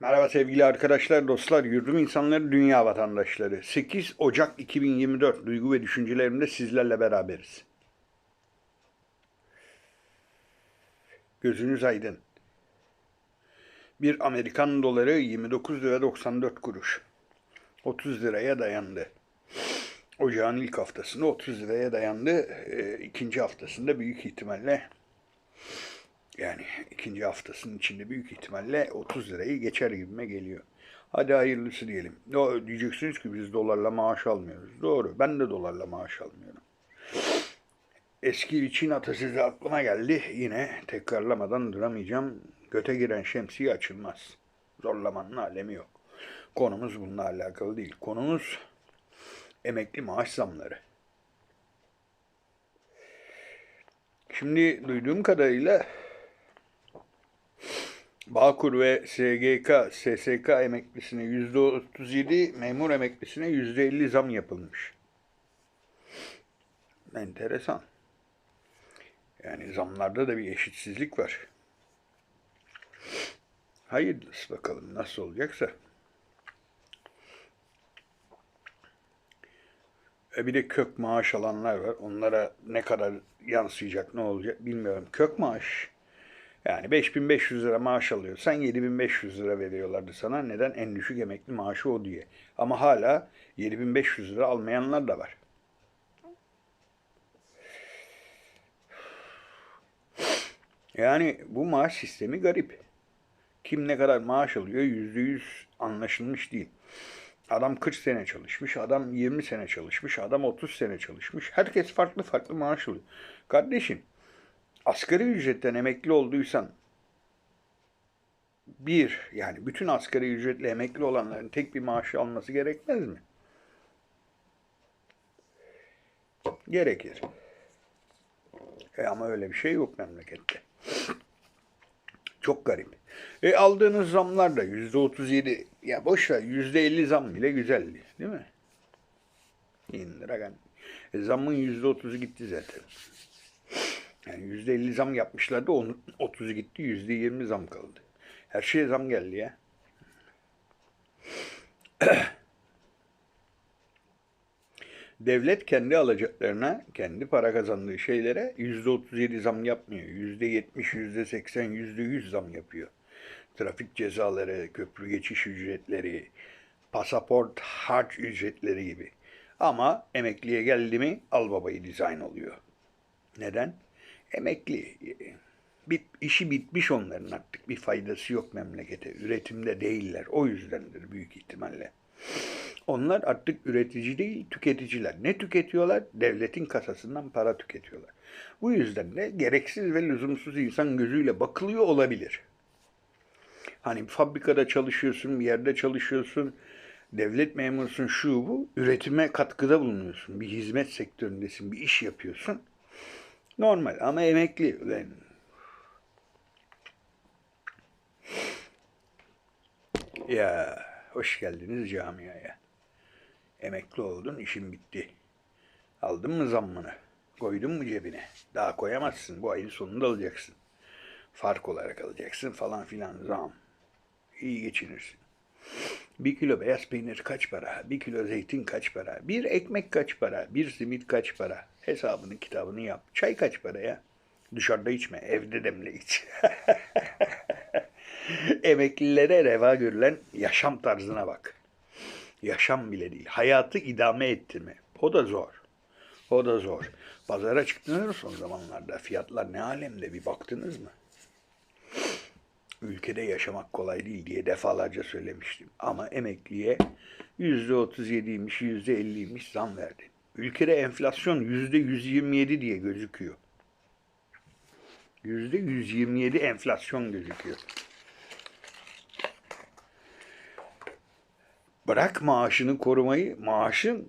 Merhaba sevgili arkadaşlar, dostlar, yurdum insanları, dünya vatandaşları. 8 Ocak 2024 duygu ve düşüncelerimde sizlerle beraberiz. Gözünüz aydın. Bir Amerikan doları 29 lira 94 kuruş. 30 liraya dayandı. Ocağın ilk haftasında 30 liraya dayandı. Ee, ikinci haftasında büyük ihtimalle yani ikinci haftasının içinde büyük ihtimalle 30 lirayı geçer gibime geliyor. Hadi hayırlısı diyelim. O, diyeceksiniz ki biz dolarla maaş almıyoruz. Doğru. Ben de dolarla maaş almıyorum. Eski Çin atasözü aklıma geldi. Yine tekrarlamadan duramayacağım. Göte giren şemsiye açılmaz. Zorlamanın alemi yok. Konumuz bununla alakalı değil. Konumuz emekli maaş zamları. Şimdi duyduğum kadarıyla Bağkur ve SGK, SSK emeklisine %37, memur emeklisine %50 zam yapılmış. Enteresan. Yani zamlarda da bir eşitsizlik var. Hayırlısı bakalım nasıl olacaksa. E bir de kök maaş alanlar var. Onlara ne kadar yansıyacak, ne olacak bilmiyorum. Kök maaş yani 5500 lira maaş alıyorsan 7500 lira veriyorlardı sana. Neden? En düşük emekli maaşı o diye. Ama hala 7500 lira almayanlar da var. Yani bu maaş sistemi garip. Kim ne kadar maaş alıyor yüzde yüz anlaşılmış değil. Adam 40 sene çalışmış, adam 20 sene çalışmış, adam 30 sene çalışmış. Herkes farklı farklı maaş alıyor. Kardeşim, asgari ücretten emekli olduysan bir, yani bütün asgari ücretle emekli olanların tek bir maaşı alması gerekmez mi? Gerekir. E ama öyle bir şey yok memlekette. Çok garip. E aldığınız zamlar da yüzde otuz yedi, ya boş ver yüzde elli zam bile güzeldi, değil mi? İndiren. E zammın yüzde otuzu gitti zaten. Yani yüzde elli zam yapmışlardı, onun otuzu gitti, yüzde yirmi zam kaldı. Her şeye zam geldi ya. Devlet kendi alacaklarına, kendi para kazandığı şeylere yüzde otuz yedi zam yapmıyor. Yüzde yetmiş, yüzde seksen, yüzde yüz zam yapıyor. Trafik cezaları, köprü geçiş ücretleri, pasaport harç ücretleri gibi. Ama emekliye geldi mi al babayı dizayn oluyor. Neden? Emekli. Bit, işi bitmiş onların artık bir faydası yok memlekete. Üretimde değiller. O yüzdendir büyük ihtimalle. Onlar artık üretici değil, tüketiciler. Ne tüketiyorlar? Devletin kasasından para tüketiyorlar. Bu yüzden de gereksiz ve lüzumsuz insan gözüyle bakılıyor olabilir. Hani fabrikada çalışıyorsun, bir yerde çalışıyorsun, devlet memurusun şu bu, üretime katkıda bulunuyorsun. Bir hizmet sektöründesin, bir iş yapıyorsun. Normal ama emekli. Yani Ya hoş geldiniz camiaya. Emekli oldun, işin bitti. Aldın mı zammını? Koydun mu cebine? Daha koyamazsın. Bu ayın sonunda alacaksın. Fark olarak alacaksın falan filan zam. İyi geçinirsin. Bir kilo beyaz peynir kaç para? Bir kilo zeytin kaç para? Bir ekmek kaç para? Bir simit kaç para? Hesabını kitabını yap. Çay kaç para ya? Dışarıda içme, evde demle iç. Emeklilere reva görülen yaşam tarzına bak. Yaşam bile değil, hayatı idame ettirme. O da zor. O da zor. Pazara çıktınız son zamanlarda? Fiyatlar ne alemde bir baktınız mı? Ülkede yaşamak kolay değil diye defalarca söylemiştim. Ama emekliye yüzde otuz yediymiş, yüzde elliymiş zam verdi. Ülkede enflasyon yüzde yüz yirmi yedi diye gözüküyor. Yüzde yüz yirmi yedi enflasyon gözüküyor. Bırak maaşını korumayı, maaşın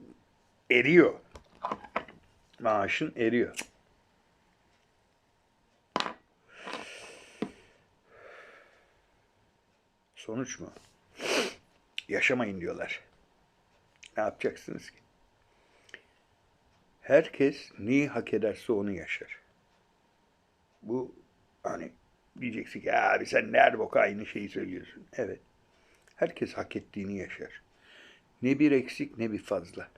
eriyor. Maaşın eriyor. Sonuç mu? Yaşamayın diyorlar. Ne yapacaksınız ki? Herkes neyi hak ederse onu yaşar. Bu hani diyeceksin ki abi sen ne boka aynı şeyi söylüyorsun. Evet. Herkes hak ettiğini yaşar. Ne bir eksik ne bir fazla.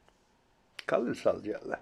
Kalın sağlıcakla.